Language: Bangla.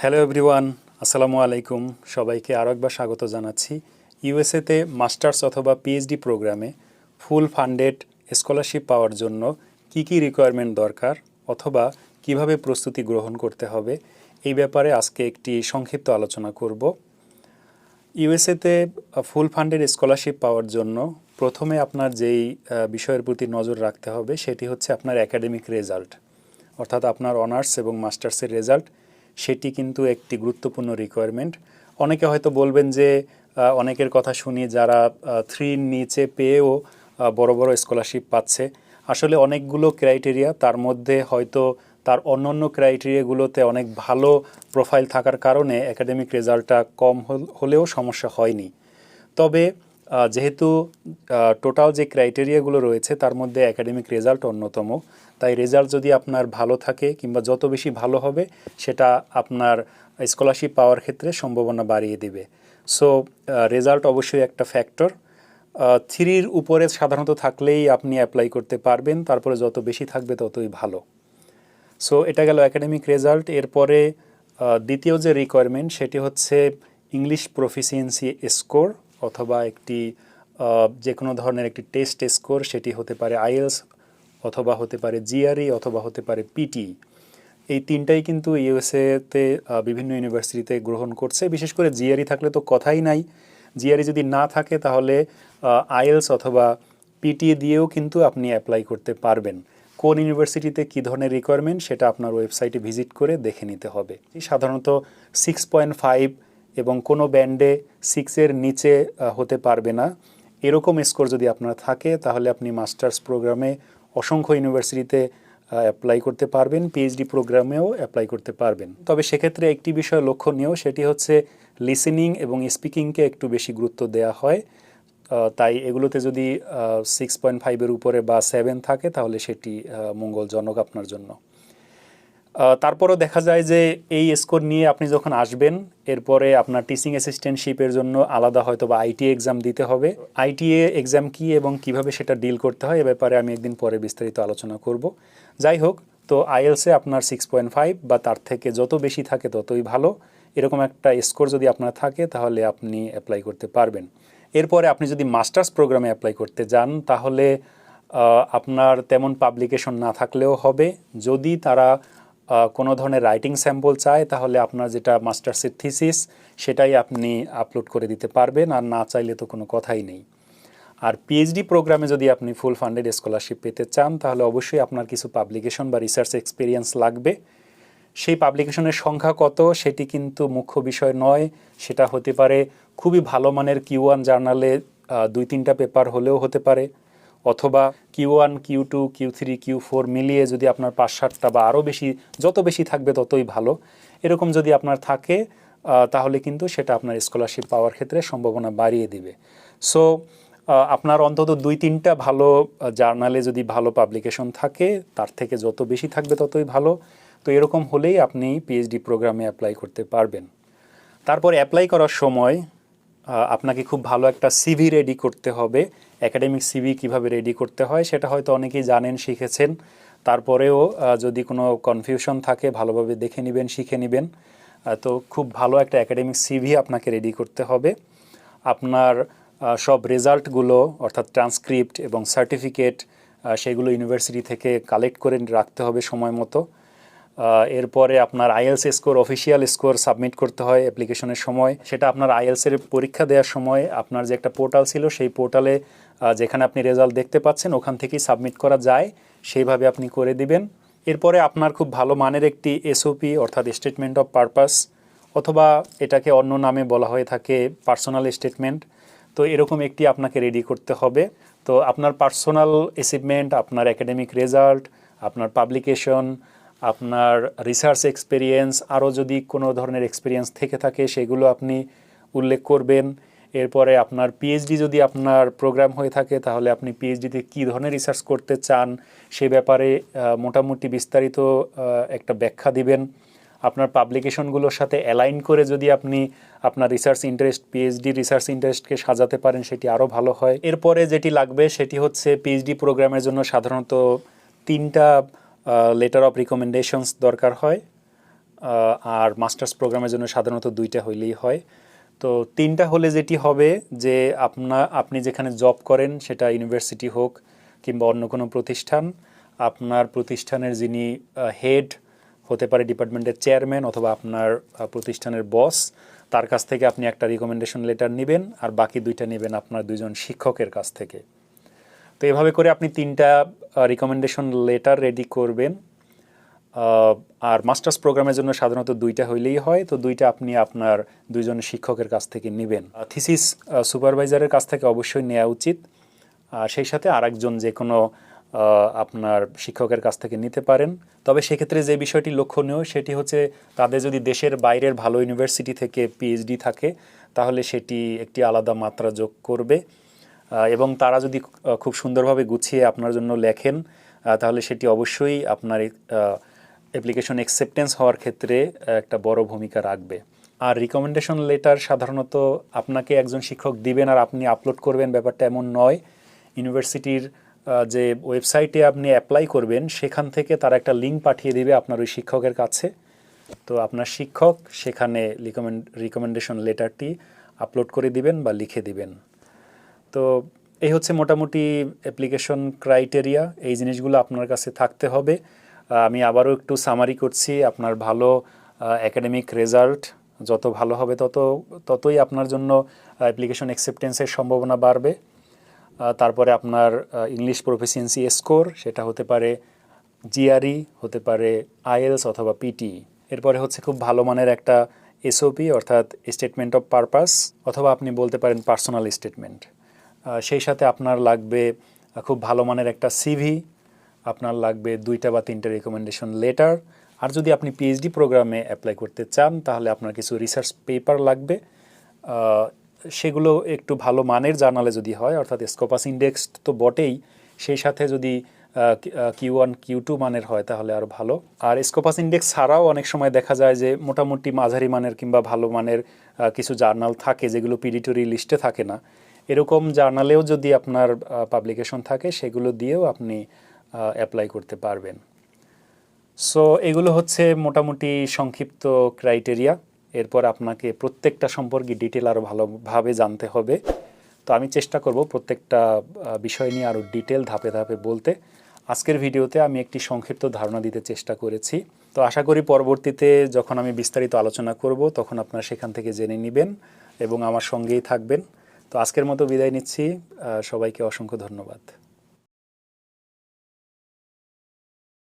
হ্যালো এভরিওয়ান আসসালামু আলাইকুম সবাইকে আরও একবার স্বাগত জানাচ্ছি ইউএসএতে মাস্টার্স অথবা পিএইচডি প্রোগ্রামে ফুল ফান্ডেড স্কলারশিপ পাওয়ার জন্য কি কি রিকোয়ারমেন্ট দরকার অথবা কীভাবে প্রস্তুতি গ্রহণ করতে হবে এই ব্যাপারে আজকে একটি সংক্ষিপ্ত আলোচনা করব। ইউএসএতে ফুল ফান্ডেড স্কলারশিপ পাওয়ার জন্য প্রথমে আপনার যেই বিষয়ের প্রতি নজর রাখতে হবে সেটি হচ্ছে আপনার একাডেমিক রেজাল্ট অর্থাৎ আপনার অনার্স এবং মাস্টার্সের রেজাল্ট সেটি কিন্তু একটি গুরুত্বপূর্ণ রিকোয়ারমেন্ট অনেকে হয়তো বলবেন যে অনেকের কথা শুনি যারা থ্রির নিচে পেয়েও বড় বড় স্কলারশিপ পাচ্ছে। আসলে অনেকগুলো ক্রাইটেরিয়া তার মধ্যে হয়তো তার অন্যান্য ক্রাইটেরিয়াগুলোতে অনেক ভালো প্রোফাইল থাকার কারণে একাডেমিক রেজাল্টটা কম হল- হলেও সমস্যা হয়নি। তবে যেহেতু টোটাল যে ক্রাইটেরিয়াগুলো রয়েছে, তার মধ্যে একাডেমিক রেজাল্ট অন্যতম। তাই রেজাল্ট যদি আপনার ভালো থাকে কিংবা যত বেশি ভালো হবে, সেটা আপনার স্কলারশিপ পাওয়ার ক্ষেত্রে সম্ভাবনা বাড়িয়ে দেবে। সো রেজাল্ট অবশ্যই একটা ফ্যাক্টর থ্রির উপরে সাধারণত থাকলেই আপনি অ্যাপ্লাই করতে পারবেন, তারপরে যত বেশি থাকবে ততই ভালো। সো এটা গেল একাডেমিক রেজাল্ট এরপরে দ্বিতীয় যে রিকোয়ারমেন্ট সেটি হচ্ছে ইংলিশ প্রফিসিয়েন্সি স্কোর অথবা একটি যে কোনো ধরনের একটি টেস্ট স্কোর সেটি হতে পারে আইএলস অথবা হতে পারে জিআরই অথবা হতে পারে পিটি। এই তিনটাই কিন্তু ইউএসএতে বিভিন্ন ইউনিভার্সিটিতে গ্রহণ করছে। বিশেষ করে জিআরই থাকলে তো কথাই নাই। জিআরই যদি না থাকে তাহলে আইএলস অথবা পিটি দিয়েও কিন্তু আপনি অ্যাপ্লাই করতে পারবেন। কোন ইউনিভার্সিটিতে কী ধরনের রিকোয়ারমেন্ট সেটা আপনার ওয়েবসাইটে ভিজিট করে দেখে নিতে হবে। সাধারণত সিক্স পয়েন্ট ফাইভ এবং কোনো ব্যান্ডে সিক্সের নিচে হতে পারবে না। এরকম স্কোর যদি আপনার থাকে, তাহলে আপনি মাস্টার্স প্রোগ্রামে অসংখ্য ইউনিভার্সিটিতে অ্যাপ্লাই করতে পারবেন পিএইচডি প্রোগ্রামেও অ্যাপ্লাই করতে পারবেন। তবে সেক্ষেত্রে একটি বিষয় লক্ষণীয়, সেটি হচ্ছে লিসেনিং এবং স্পিকিংকে একটু বেশি গুরুত্ব দেওয়া হয়। তাই এগুলোতে যদি সিক্স পয়েন্ট ফাইভের উপরে বা সেভেন থাকে, তাহলে সেটি মঙ্গলজনক আপনার জন্য। তারপরও দেখা যায় যে এই স্কোর নিয়ে আপনি যখন আসবেন, এরপরে আপনার টিচিং অ্যাসিস্ট্যান্টশিপের জন্য আলাদা হয়তো বা আইটি এক্সাম দিতে হবে। আইটিএ এক্সাম কি এবং কীভাবে সেটা ডিল করতে হয়, এ ব্যাপারে আমি একদিন পরে বিস্তারিত আলোচনা করব। যাই হোক, তো আইএলসে আপনার সিক্স পয়েন্ট ফাইভ বা তার থেকে যত বেশি থাকে ততই ভালো। এরকম একটা স্কোর যদি আপনার থাকে, তাহলে আপনি অ্যাপ্লাই করতে পারবেন। এরপরে আপনি যদি মাস্টার্স প্রোগ্রামে অ্যাপ্লাই করতে যান, তাহলে আপনার তেমন পাবলিকেশন না থাকলেও হবে। যদি তারা কোনো ধরনের রাইটিং স্যাম্পল চায়, তাহলে আপনার যেটা মাস্টার্সের থিসিস সেটাই আপনি আপলোড করে দিতে পারবেন, আর না চাইলে তো কোনো কথাই নেই। আর পিএইচডি প্রোগ্রামে যদি আপনি ফুল ফান্ডেড স্কলারশিপ পেতে চান, তাহলে অবশ্যই আপনার কিছু পাবলিকেশন বা রিসার্চ এক্সপিরিয়েন্স লাগবে। সেই পাবলিকেশনের সংখ্যা কত, সেটি কিন্তু মুখ্য বিষয় নয়। সেটা হতে পারে খুবই ভালো মানের কিউ ওয়ান জার্নালে দুই তিনটা পেপার হলেও হতে পারে। অথবা Q one Q two Q three Q four মিলিয়ে যদি আপনার পাঁচ সাতটা বা আরও বেশি, যত বেশি থাকবে ততই ভালো। এরকম যদি আপনার থাকে তাহলে কিন্তু সেটা আপনার স্কলারশিপ পাওয়ার ক্ষেত্রে সম্ভাবনা বাড়িয়ে দিবে। সো আপনার অন্তত দুই তিনটা ভালো জার্নালে যদি ভালো পাবলিকেশন থাকে, তার থেকে যত বেশি থাকবে ততই ভালো। তো এরকম হলেই আপনি পিএইচডি প্রোগ্রামে অ্যাপ্লাই করতে পারবেন। তারপর অ্যাপ্লাই করার সময় আপনাকে খুব ভালো একটা সিভি রেডি করতে হবে। একাডেমিক সিভি কীভাবে রেডি করতে হয় সেটা হয়তো অনেকেই জানেন, শিখেছেন। তারপরেও যদি কোনো কনফিউশন থাকে, ভালোভাবে দেখে নেবেন, শিখে নেবেন। তো খুব ভালো একটা একাডেমিক সিভি আপনাকে রেডি করতে হবে। আপনার সব রেজাল্টগুলো অর্থাৎ ট্রান্সক্রিপ্ট এবং সার্টিফিকেট সেগুলো ইউনিভার্সিটি থেকে কালেক্ট করে রাখতে হবে সময় মতো। এরপরে আপনার IELTS score official score submit করতে হয় অ্যাপ্লিকেশনের সময়। সেটা আপনার এর পরীক্ষা দেওয়ার সময় আপনার যে একটা পোর্টাল ছিল, সেই পোর্টালে যেখানে আপনি রেজাল্ট দেখতে পাচ্ছেন, ওখান থেকেই সাবমিট করা যায়। সেইভাবে আপনি করে দিবেন। এরপরে আপনার খুব ভালো মানের একটি এসওপি অর্থাৎ স্টেটমেন্ট অফ পারপাস অথবা এটাকে অন্য নামে বলা হয়ে থাকে পার্সোনাল স্টেটমেন্ট তো এরকম একটি আপনাকে রেডি করতে হবে। তো আপনার পার্সোনাল অ্যাচিভমেন্ট আপনার একাডেমিক রেজাল্ট আপনার পাবলিকেশন আপনার রিসার্চ এক্সপিরিয়েন্স আরও যদি কোনো ধরনের এক্সপিরিয়েন্স থেকে থাকে, সেগুলো আপনি উল্লেখ করবেন। এরপরে আপনার পিএইচডি যদি আপনার প্রোগ্রাম হয়ে থাকে, তাহলে আপনি পিএইচডিতে কী ধরনের রিসার্চ করতে চান, সে ব্যাপারে মোটামুটি বিস্তারিত একটা ব্যাখ্যা দিবেন। আপনার পাবলিকেশনগুলোর সাথে অ্যালাইন করে যদি আপনি আপনার রিসার্চ ইন্টারেস্ট পিএইচডি রিসার্চ ইন্টারেস্টকে সাজাতে পারেন, সেটি আরও ভালো হয়। এরপরে যেটি লাগবে, সেটি হচ্ছে পিএইচডি প্রোগ্রামের জন্য সাধারণত তিনটা লেটার অফ রিকমেন্ডেশনস দরকার হয় আর মাস্টার্স প্রোগ্রামের জন্য সাধারণত দুইটা হইলেই হয়। তো তিনটা হলে যেটি হবে যে আপনা, আপনি যেখানে জব করেন সেটা ইউনিভার্সিটি হোক কিংবা অন্য কোনো প্রতিষ্ঠান, আপনার প্রতিষ্ঠানের যিনি হেড হতে পারে ডিপার্টমেন্টের চেয়ারম্যান অথবা আপনার প্রতিষ্ঠানের বস তার কাছ থেকে আপনি একটা রিকমেন্ডেশন লেটার নেবেন আর বাকি দুইটা নেবেন আপনার দুইজন শিক্ষকের কাছ থেকে। তো এভাবে করে আপনি তিনটা রিকমেন্ডেশন লেটার রেডি করবেন। আর মাস্টার্স প্রোগ্রামের জন্য সাধারণত দুইটা হইলেই হয়। তো দুইটা আপনি আপনার দুইজন শিক্ষকের কাছ থেকে নেবেন। থিসিস সুপারভাইজারের কাছ থেকে অবশ্যই নেওয়া উচিত। আর সেই সাথে আরেকজন যে কোনো আপনার শিক্ষকের কাছ থেকে নিতে পারেন। তবে সেক্ষেত্রে যে বিষয়টি লক্ষণীয় সেটি হচ্ছে তাদের যদি দেশের বাইরের ভালো ইউনিভার্সিটি থেকে পিএইচডি থাকে, তাহলে সেটি একটি আলাদা মাত্রা যোগ করবে। এবং তারা যদি খুব সুন্দরভাবে গুছিয়ে আপনার জন্য লেখেন তাহলে সেটি অবশ্যই আপনার অ্যাপ্লিকেশন অ্যাকসেপ্টেন্স হওয়ার ক্ষেত্রে একটা বড় ভূমিকা রাখবে। আর রিকমেন্ডেশন লেটার সাধারণত আপনাকে একজন শিক্ষক দিবেন আর আপনি আপলোড করবেন, ব্যাপারটা এমন নয়। ইউনিভার্সিটির যে ওয়েবসাইটে আপনি অ্যাপ্লাই করবেন, সেখান থেকে তারা একটা লিঙ্ক পাঠিয়ে দিবে আপনার ওই শিক্ষকের কাছে। তো আপনার শিক্ষক সেখানে রিকমেন্ড রিকমেন্ডেশন লেটারটি আপলোড করে দিবেন বা লিখে দিবেন। তো এই হচ্ছে মোটামুটি অ্যাপ্লিকেশন ক্রাইটেরিয়া এই জিনিসগুলো আপনার কাছে থাকতে হবে। আমি আবারও একটু সামারি করছি, আপনার ভালো একাডেমিক রেজাল্ট যত ভালো হবে তত, ততই আপনার জন্য অ্যাপ্লিকেশন অ্যাকসেপ্টেন্সের সম্ভাবনা বাড়বে। তারপরে আপনার ইংলিশ প্রফিসিয়েন্সি স্কোর সেটা হতে পারে জিআরই হতে পারে আইএলস অথবা পিটি এরপরে হচ্ছে খুব ভালো মানের একটা এসওপি অর্থাৎ স্টেটমেন্ট অফ পারপাস অথবা আপনি বলতে পারেন পার্সোনাল স্টেটমেন্ট সেই সাথে আপনার লাগবে খুব ভালো মানের একটা সিভি আপনার লাগবে দুইটা বা তিনটা রেকমেন্ডেশন লেটার আর যদি আপনি পিএইচডি প্রোগ্রামে অ্যাপ্লাই করতে চান, তাহলে আপনার কিছু রিসার্চ পেপার লাগবে। সেগুলো একটু ভালো মানের জার্নালে যদি হয়, অর্থাৎ স্কোপাস ইন্ডেক্স তো বটেই, সেই সাথে যদি কিউ ওয়ান কিউ টু মানের হয়, তাহলে আরও ভালো। আর স্কোপাস ইন্ডেক্স ছাড়াও অনেক সময় দেখা যায় যে, মোটামুটি মাঝারি মানের কিংবা ভালো মানের কিছু জার্নাল থাকে, যেগুলো পিডিটরি লিস্টে থাকে না। এরকম জার্নালেও যদি আপনার পাবলিকেশন থাকে, সেগুলো দিয়েও আপনি অ্যাপ্লাই করতে পারবেন। সো এগুলো হচ্ছে মোটামুটি সংক্ষিপ্ত ক্রাইটেরিয়া এরপর আপনাকে প্রত্যেকটা সম্পর্কে ডিটেল আরও ভালোভাবে জানতে হবে। তো আমি চেষ্টা করব প্রত্যেকটা বিষয় নিয়ে আরও ডিটেল ধাপে ধাপে বলতে। আজকের ভিডিওতে আমি একটি সংক্ষিপ্ত ধারণা দিতে চেষ্টা করেছি। তো আশা করি পরবর্তীতে যখন আমি বিস্তারিত আলোচনা করব, তখন আপনারা সেখান থেকে জেনে নেবেন এবং আমার সঙ্গেই থাকবেন। তো আজকের মতো বিদায় নিচ্ছি সবাইকে অসংখ্য ধন্যবাদ।